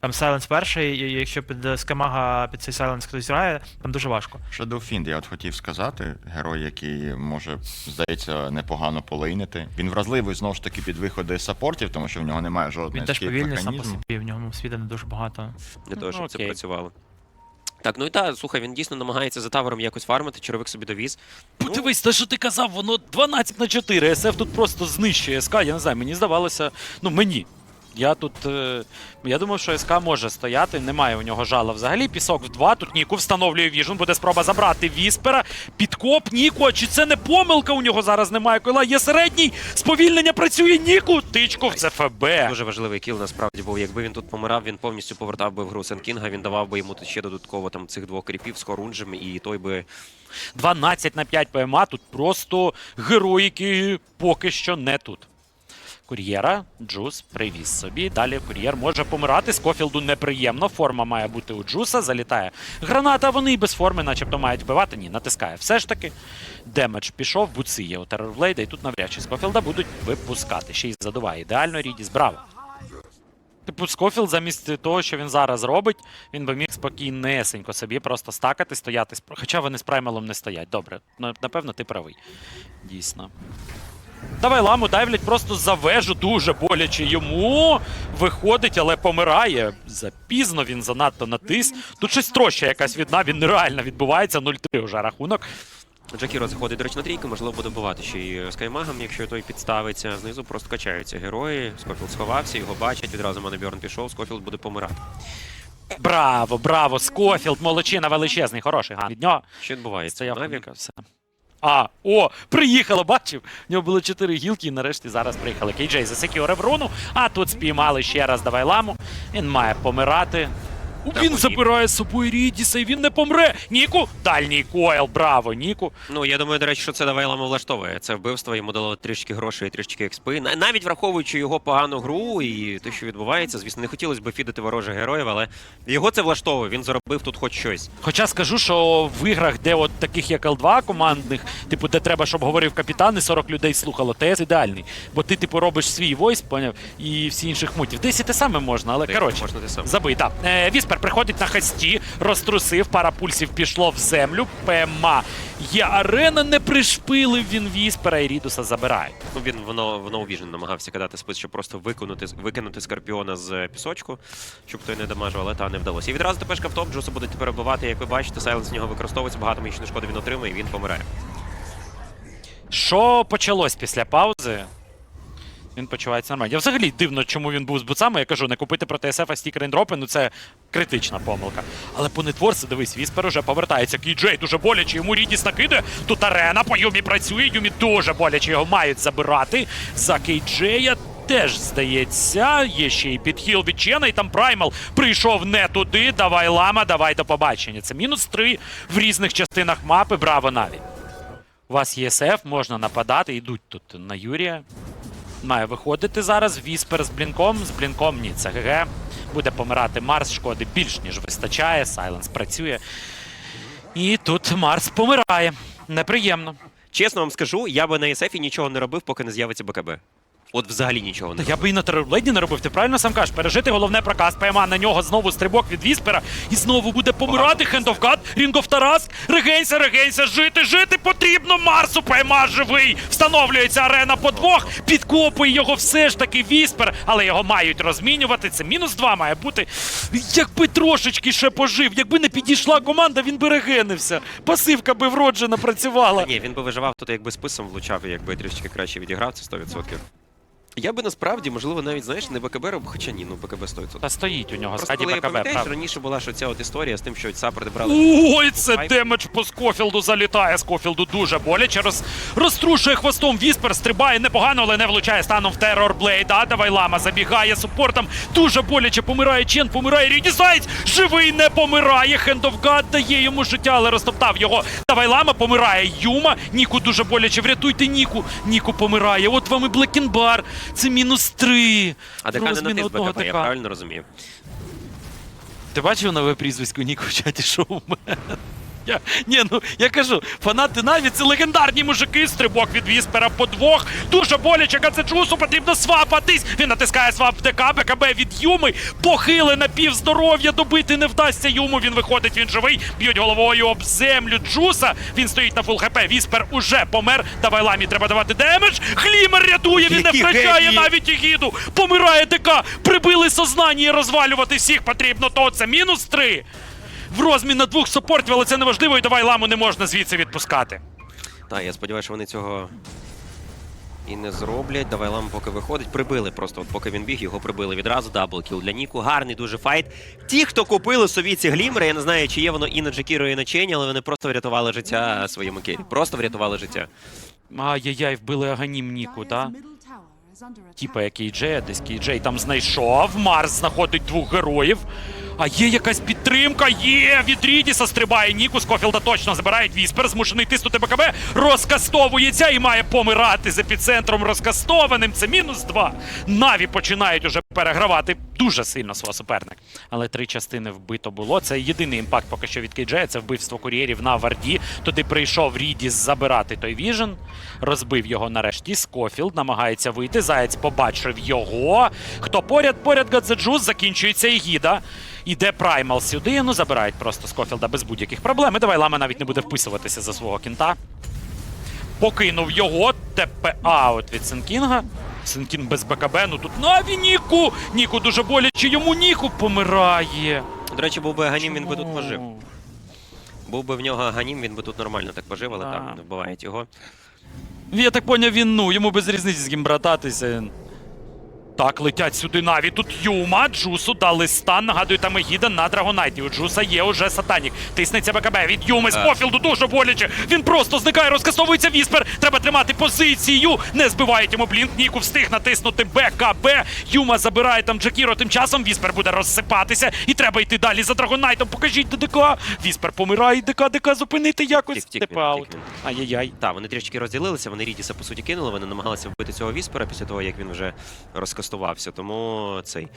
Там Сайленс перший, і якщо під Скамага під цей Сайленс хтось грає, там дуже важко. Shadow Fiend, я от хотів сказати, герой, який може, здається, непогано полейнити. Він вразливий знову ж таки під виходи саппортів, тому що в нього немає жодного Він теж повільний сам по собі, в ньому світа не дуже багато. Для того, щоб Ну, це окей. працювало. Так, ну і так, слухай, він дійсно намагається за тавером якось фармити, черевик собі довіз. Ну, Подивись, те, що ти казав, воно 12 на 4. СФ тут просто знищує СК. Я не знаю, мені здавалося. Ну, мені. Я тут. Е, я думав, що СК може стояти, немає у нього жала взагалі. Пісок в 2. Тут Ніку встановлює віжн, буде спроба забрати Віспера. Підкоп Ніку. А чи це не помилка? У нього зараз немає кола. Є середній. Сповільнення працює Ніку. Тичку в ЦФБ. Дуже важливий кіл насправді був. Якби він тут помирав, він повністю повертав би в гру Сенкінга, він давав би йому тут ще додатково там цих двох кріпів з хорунжем, і той би 12 на 5 ПМА. Тут просто героїки поки що не тут. Кур'єра Джус привіз собі. Далі кур'єр може помирати. Скофілду неприємно. Форма має бути у Джуса. Залітає граната. Вони і без форми, начебто, мають вбивати. Ні, натискає. Все ж таки. Демедж пішов, буци є у Террорблейда, і тут навряд чи Скофілда будуть випускати. Ще й задуває. Ідеально Рідіс. Браво. Типу, Скофілд замість того, що він зараз робить, він би міг спокійнесенько собі просто стакати, стояти. Хоча вони з праймелом не стоять. Добре, напевно, ти правий. Дійсно. Давай ламу дайвлять просто за вежу дуже боляче йому. Виходить, але помирає. Запізно він занадто натис. Тут щось троща якась відна, він нереально відбувається. 0-3 уже рахунок. Джакіро заходить, до речі, на трійку, можливо, буде бувати ще й скаймагом, якщо той підставиться. Знизу просто качаються герої. Скофілд сховався, його бачать. Відразу Манебьорн пішов, Скофілд буде помирати. Браво, браво! Скофілд, молодчина величезний, хороший ган. Від нього Що відбувається? Навік Навік, все. А, о, приїхало, бачив. В нього було чотири гілки, і нарешті зараз приїхали. Кейджей засекюрив Реврону, а тут спіймали ще раз давай ламу. Він має помирати. Він забирає з собою Рідіса, і він не помре. Ніку, дальній койл, браво, Ніку. Ну, я думаю, до речі, що це давай ламу влаштовує. Це вбивство, йому дало трішки грошей і трішки експи. Навіть враховуючи його погану гру і те, що відбувається, звісно, не хотілося б фідити ворожих героїв, але його це влаштовує. Він заробив тут хоч щось. Хоча скажу, що в іграх, де от таких як L2 командних, типу, де треба, щоб говорив капітан і 40 людей слухало, ТС ідеальний. Бо ти, типу, робиш свій войс, поняв, і всі інших мутів. Десь і те саме можна, але коротше. Забий, так. Е, Віспер приходить на хасті, розтрусив, пара пульсів пішло в землю. ПМА. Є арена, не пришпилив він Віспера і Рідуса забирає. Ну, він воно воно увіжен намагався кидати спис, щоб просто виконати, викинути скорпіона з пісочку, щоб той не дамажив, але та не вдалося. І відразу тепер в Джуса будуть тепер вбивати, як ви бачите, Сайленс з нього використовується, багато магічної шкоди він отримує і він помирає. Що почалось після паузи? Він почувається нормально. Я взагалі дивно, чому він був з буцами. Я кажу, не купити проти СФ стікер індропи, ну це критична помилка. Але по нетворці, дивись, Віспер уже повертається. Кіджей дуже боляче, йому Рідіс накидає. Тут арена по Юмі працює, Юмі дуже боляче його мають забирати. За Кейджея теж здається. Є ще й підхіл від Чена, і там Праймал прийшов не туди. Давай лама, давай до побачення. Це мінус три в різних частинах мапи. Браво навіть. У вас є СФ, можна нападати, йдуть тут на Юрія. Має виходити зараз. Віспер з блінком. З блінком ні, це ГГ. Буде помирати Марс, шкоди більш ніж вистачає. Сайленс працює. І тут Марс помирає. Неприємно. Чесно вам скажу, я би на СФі нічого не робив, поки не з'явиться БКБ. От взагалі нічого не Та я би і на терорблейді не робив. Ти правильно сам кажеш. Пережити головне проказ. ПМА на нього знову стрибок від Віспера. І знову буде помирати. God, Ring of Тарас. Регенься, регенься, жити, жити потрібно. Марсу ПМА живий. Встановлюється арена по двох. Підкопує його все ж таки Віспер, але його мають розмінювати. Це мінус два має бути. Якби трошечки ще пожив, якби не підійшла команда, він би регенився. Пасивка би вроджена працювала. Ні, він би виживав тут, якби списом влучав, і якби трішки краще відіграв, це 100%. Я би насправді, можливо, навіть знаєш, не БКБ робив, хоча ні, ну БКБ 100%. Та стоїть у нього Просто скаді коли я БКБ. пам'ятаєш, правда. раніше була ж оця от історія з тим, що саппорти брали. Ой, це демедж по Скофілду залітає. Скофілду дуже боляче. Роз... Розтрушує хвостом Віспер, стрибає непогано, але не влучає станом в терор Блейд. А давай лама забігає супортом. Дуже боляче помирає Чен, помирає Рідісайц. Живий не помирає. Hand of God дає йому життя, але розтоптав його. Давай лама помирає. Юма. Ніку дуже боляче. Врятуйте Ніку. Ніку помирає. От вам і Блекінбар. Це мінус три. А ДК не на натис одного БКБ, я правильно розумію. Ти бачив нове прізвисько Ніку в чаті шоу? Я, ні, ну я кажу, фанати Наві це легендарні мужики, стрибок від Віспера по двох. Дуже боляче Гацеджусу, потрібно свапатись. Він натискає свап ДК, БКБ від Юми. Похили на півздоров'я, добити не вдасться Юму. Він виходить, він живий. Б'ють головою об землю Джуса. Він стоїть на фул хп. Віспер уже помер. Давай ламі треба давати демедж. Глімер рятує, він не втрачає навіть Ігіду. Помирає ДК. Прибили сознання і розвалювати всіх потрібно. То це мінус три. В розмін на двох супортів, але це неважливо, і давай ламу не можна звідси відпускати. Так, я сподіваюся, що вони цього і не зроблять. Давай лам поки виходить. Прибили просто, от поки він біг, його прибили відразу. Даблкіл для Ніку. Гарний дуже файт. Ті, хто купили собі ці глімери, я не знаю, чи є воно і на Джекіро, і на Чені, але вони просто врятували життя своєму кері. Просто врятували життя. Ай-яй-яй, вбили Аганім Ніку, да? Типа як Кейджей, десь Кейджей там знайшов. Марс знаходить двох героїв. А є якась підтримка, є від Рідіса стрибає Ніку, Скофілда точно забирають Віспер, змушений тиснути БКБ, розкастовується і має помирати з епіцентром розкастованим. Це мінус два. Наві починають уже перегравати дуже сильно свого суперника. Але три частини вбито було. Це єдиний імпакт поки що від Кейджея. Це вбивство кур'єрів на Варді. Туди прийшов Рідіс забирати той віжен. Розбив його нарешті. Скофілд намагається вийти. Заєць побачив його. Хто поряд, поряд Гадзеджус, закінчується Ігіда. Іде Праймал сюди. Ну забирають просто Скофілда без будь-яких проблем. І давай лама навіть не буде вписуватися за свого кінта. Покинув його. ТП аут від Сенкінга. Сенкін без БКБ. Ну тут Наві Ніку! Ніку дуже боляче. Йому Ніку помирає. До речі, був би Аганім, він би тут пожив. Був би в нього Аганім, він би тут нормально так пожив, але так не вбивають його. Я так поняв, він ну, йому без різниці з ким брататися. Так, летять сюди наві. Тут Юма, Джусу дали стан. Нагадую, там Егіда на Драгонайті. У Джуса є уже сатанік. Тиснеться БКБ від Юми з пофілду дуже боляче. Він просто зникає, розкастовується Віспер. Треба тримати позицію. Не збивають йому блінк. Ніку встиг натиснути БКБ. Юма забирає там Джакіро. Тим часом Віспер буде розсипатися. І треба йти далі за Драгонайтом. Покажіть ДДК. Віспер помирає. ДК, ДК зупинити якось. Тік. Ай-яй-яй. Так, вони трішки розділилися, вони Рідіса по суті кинули, вони намагалися вбити цього віспера після того, як він вже розкастувався. Тому цей.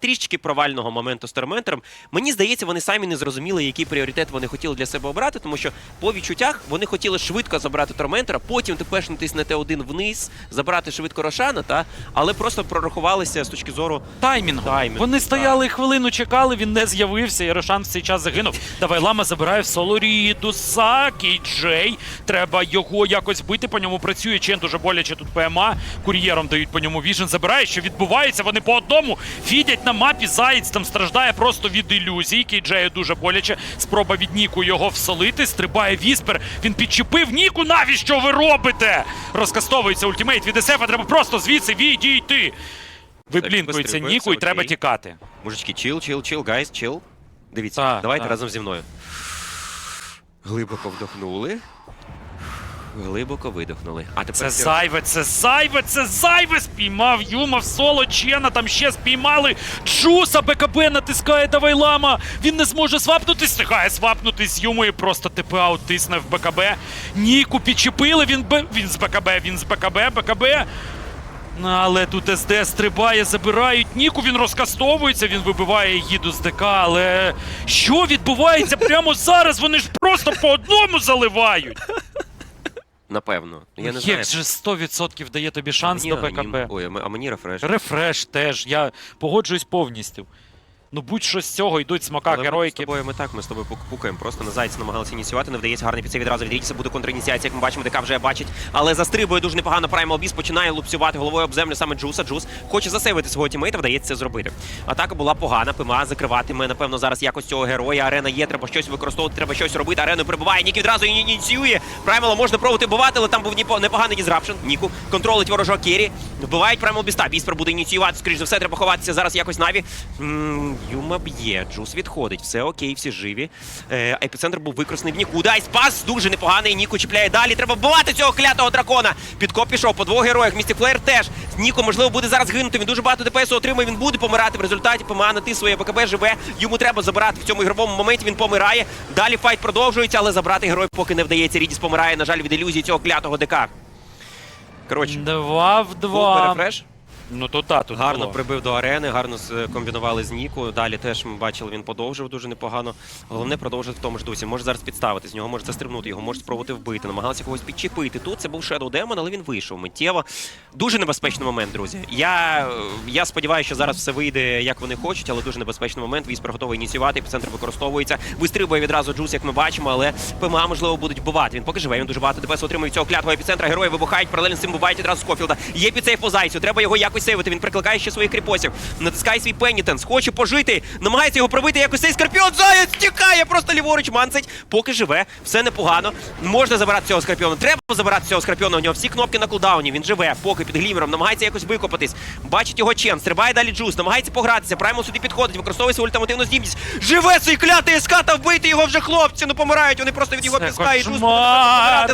Трішки провального моменту з терментером. Мені здається, вони самі не зрозуміли, який пріоритет вони хотіли для себе обрати, тому що по відчуттях вони хотіли швидко забрати торментера, потім тепер натиснути один вниз, забрати швидко Рошана, та але просто прорахувалися з точки зору Таймінгу. Таймінг, Вони стояли хвилину, чекали, він не з'явився, і Рошан в цей час загинув. Давай лама забирає в соло Рідуса, Кейджей. Треба його якось бити. По ньому працює Чен дуже боляче тут ПМА. Кур'єром дають по ньому віжен. Забирає, що відбувається. Вони по одному фідять на мапі. Заєць там страждає просто від ілюзій. Кейджею дуже боляче. Спроба від Ніку його всолити. Стрибає Віспер. Він підчепив Ніку. Навіщо ви робите? Розкастовується ультимейт від СФ, треба просто звідси відійти. Виблінкується вистрибує, Ніку і треба тікати. мужички, чил, чил, чил, гайз, чил. Дивіться, Так, давайте так. разом зі мною. Глибоко вдохнули. Глибоко видохнули. А тепер Це всі зайве, це зайве, це зайве! Спіймав Юма в соло Чена, там ще спіймали. Джуса БКБ натискає давай лама. Він не зможе свапнутись, встигає свапнутись з Юмою, просто ТПА тисне в БКБ. Ніку підчепили, він, б... він з БКБ, він з БКБ, БКБ. Ну, Але тут СД стрибає, забирають Ніку, він розкастовується, він вибиває їду з ДК, але що відбувається прямо зараз? Вони ж просто по одному заливають. Напевно. Я не Як знаю. же 100% дає тобі шанс Мені до БКБ? Ой, а мені рефреш. Рефреш теж, я погоджуюсь повністю. Ну будь-що з цього йдуть смока Але ми з героїки. тобою ми так, ми з тобою пук- пукаємо. Просто на зайця намагалися ініціювати, не вдається гарний підсей відразу від Рідіса, буде контраініціація, як ми бачимо, ДК вже бачить. Але застрибує дуже непогано Primal Beast, починає лупцювати головою об землю саме Джуса. Джус хоче засейвити свого тімейта, вдається це зробити. Атака була погана, ПМА закриватиме, напевно, зараз якось цього героя. Арена є, треба щось використовувати, треба щось робити. Арену прибуває, Нік відразу ініціює. Праймала можна пробувати бувати, але там був непо- непоганий дізрапшн. Ніку контролить ворожого Керрі. Вбивають Primal Beast. Віспер буде ініціювати, скоріш за все, треба ховатися зараз якось Наві. Юма б'є, Джус відходить, все окей, всі живі. Е, епіцентр був використаний в нікуди. Ай, спас дуже непоганий. Ніку чіпляє далі. Треба вбивати цього клятого дракона. Підкоп пішов по двох героях. Містік Флеєр теж. Ніко, можливо, буде зараз гинути. Він дуже багато ДПС отримує. Він буде помирати. В результаті ПМА на ти своє БКБ живе. Йому треба забирати в цьому ігровому моменті. Він помирає. Далі файт продовжується, але забрати герой поки не вдається. Рідіс помирає, на жаль, від ілюзії цього клятого ДК. Коротше, Два в фул два. перефреш. Ну тут так, тут Гарно було. прибив до арени, гарно комбінували з Ніку. Далі теж ми бачили, він подовжив дуже непогано. Головне продовжити в тому ж дусі. Може зараз підставити з нього, може застрибнути його, може спробувати вбити. Намагалися когось підчепити. Тут це був Shadow Demon, але він вийшов миттєво. Дуже небезпечний момент, друзі. Я, я сподіваюся, що зараз все вийде, як вони хочуть, але дуже небезпечний момент. Віспер готовий ініціювати, епіцентр використовується. Вистрибує відразу Джус, як ми бачимо, але ПМА, можливо, будуть вбивати. Він поки живе, він дуже багато ДПС отримує цього клятого епіцентра. Герої вибухають, паралельно з цим вбивають відразу Скофілда. Є підсейв по зайцю, треба його якось сейвити. Він прикликає ще своїх кріпосів. Натискає свій пенітенс, хоче пожити, намагається його пробити якось цей скорпіон. Заяць тікає, просто ліворуч манцить. Поки живе, все непогано. Можна забирати цього скорпіона. Треба забирати цього скорпіона. У нього всі кнопки на кулдауні. Він живе, поки під глімером, намагається якось викопатись. Бачить його чен, стрибає далі джус, намагається погратися. Праймал сюди підходить, використовує свою ультимативну здібність. Живе цей клятий СК та вбити його вже хлопці. Ну помирають. Вони просто від його піска і джус.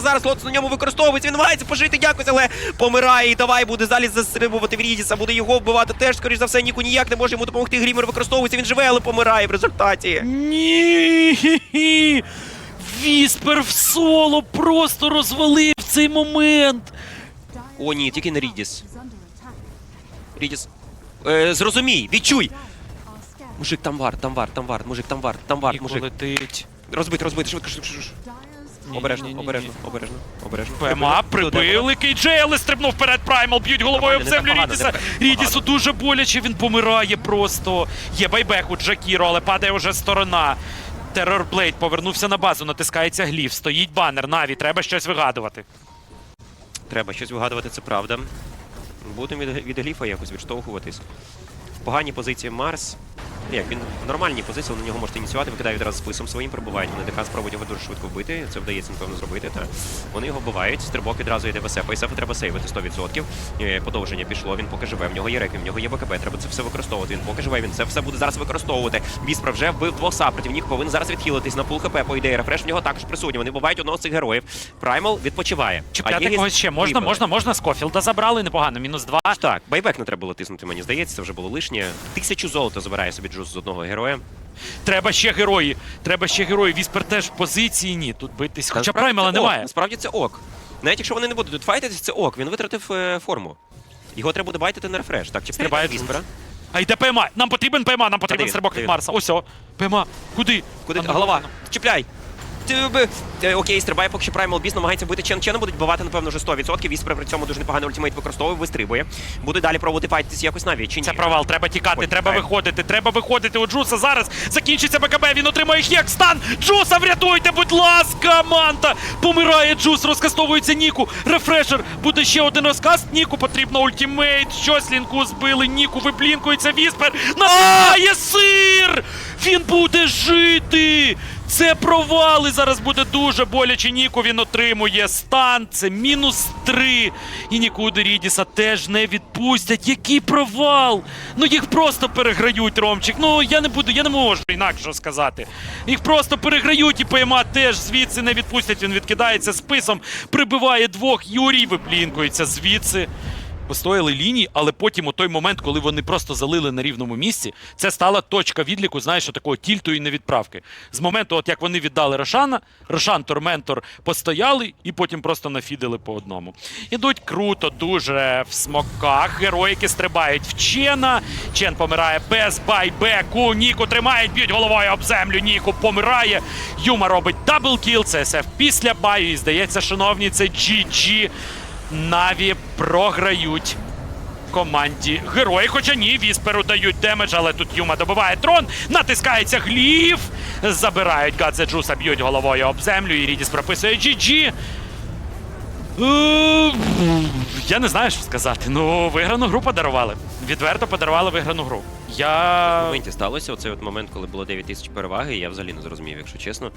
Зараз лоц на ньому використовується. Він намагається пожити якось, але помирає. І давай буде залі застрибувати в Рідіса. Буде його вбивати теж. Скоріш за все, Ніку ніяк не може йому допомогти. Грімер використовується. Він живе, але помирає в результаті. Ні. Віспер в соло просто розвалив цей момент. О, ні, тільки не Рідіс. Рідіс. Е, зрозумій, відчуй. Мужик, там варт, там варт, там варт, мужик, там варт, там варт, мужик. летить. Розбит, розбит, швидко, швидко, швидко. Ні, Обережно, ні, ні, обережно, обережно, обережно. ПМА прибили Кейджей, але стрибнув вперед Праймал, б'ють головою об землю Рідіса. Рідісу дуже боляче, він помирає просто. Є байбек у Джакіро, але падає вже сторона. Террорблейд повернувся на базу, натискається гліф, стоїть банер. Наві, треба щось вигадувати. Треба щось вигадувати, це правда. Будемо від, від гліфа якось відштовхуватись. В поганій позиції Марс. Як він в нормальній позиції, на нього можете ініціювати, викидає відразу списом своїм, прибувають. Вони ДК спробують його дуже швидко вбити. Це вдається, напевно, зробити. Та вони його вбивають. Стрибок відразу йде в СФ. СФ треба сейвити 100%. Е, Подовження пішло, він поки живе. В нього є реквім, в нього є БКБ. Треба це все використовувати. Він поки живе, він це все буде зараз використовувати. Віспра вже вбив двох саппортів. Ніх повинен зараз відхилитись на пул ХП, по ідеї. Рефреш в нього також присутній. Вони вбивають одного з цих героїв. Праймал відпочиває. Чіпляти когось ще можна, вибили. можна, можна. Скофілда забрали, непогано, мінус два. Так, байбек не треба було тиснути, мені здається, це вже було лишнє. Тисячу золота забирає собі Джус з одного героя. Треба ще герої. Треба ще герої. Віспер теж в позиції. Ні, тут битись. Хоча Насправді Праймала це ок, немає. Насправді це ок. Навіть якщо вони не будуть тут файтитись, це ок. Він витратив е, форму. Його треба буде байтити на рефреш. Так, чи Стрибає віспера? А йде ПМА. Нам потрібен ПМА, нам потрібен стрибок від. Марса. Ось о. ПМА. Куди? Куди? Нам Голова. Чіпляй. Е, Окей, стрибає, поки що Primal Beast намагається бити Чен. Чена будуть бивати, напевно, вже 100%. Віспер при цьому дуже непоганий ультимейт використовує, вистрибує. Буде далі пробувати файтитись якось навіть, чи ні? Це провал, треба тікати, Ой, треба правильно. виходити, треба виходити у Джуса зараз. Закінчиться БКБ, він отримує хек, стан. Джуса, врятуйте, будь ласка, Манта. Помирає Джус, розкастовується Ніку. Рефрешер, буде ще один розкаст. Ніку потрібно ультимейт. Щось лінку збили. Ніку виблінкується Віспер. Настає сир! Він буде жити! Це провали. Зараз буде дуже боляче. Ніку він отримує стан. Це мінус три. І нікуди Рідіса теж не відпустять. Який провал! Ну їх просто переграють, Ромчик. Ну я не буду, я не можу інакше сказати. Їх просто переграють і ПМА теж звідси не відпустять. Він відкидається списом, прибиває двох. Юрій виплінкується звідси. Постояли лінії, але потім у той момент, коли вони просто залили на рівному місці, це стала точка відліку, знаєш, такого тільту і невідправки. З моменту, от як вони віддали Рошана, Рошан Торментор постояли і потім просто нафідили по одному. Ідуть круто, дуже в смоках. Героїки стрибають в Чена. Чен помирає без байбеку. Ніку тримають, б'ють головою об землю. Ніку помирає. Юма робить даблкіл. Це СФ після баю. І здається, шановні, це GG. Наві програють команді герої. Хоча ні, вісперу дають демедж, але тут Юма добиває трон, натискається гліф, забирають Гадзе Джуса, б'ють головою об землю, і Рідіс прописує GG. Е, Я не знаю, що сказати. Ну, виграну гру подарували. Відверто подарували виграну гру. В Я. моменті сталося оцей от момент, коли було 9 тисяч переваги, і я взагалі не зрозумів, якщо чесно.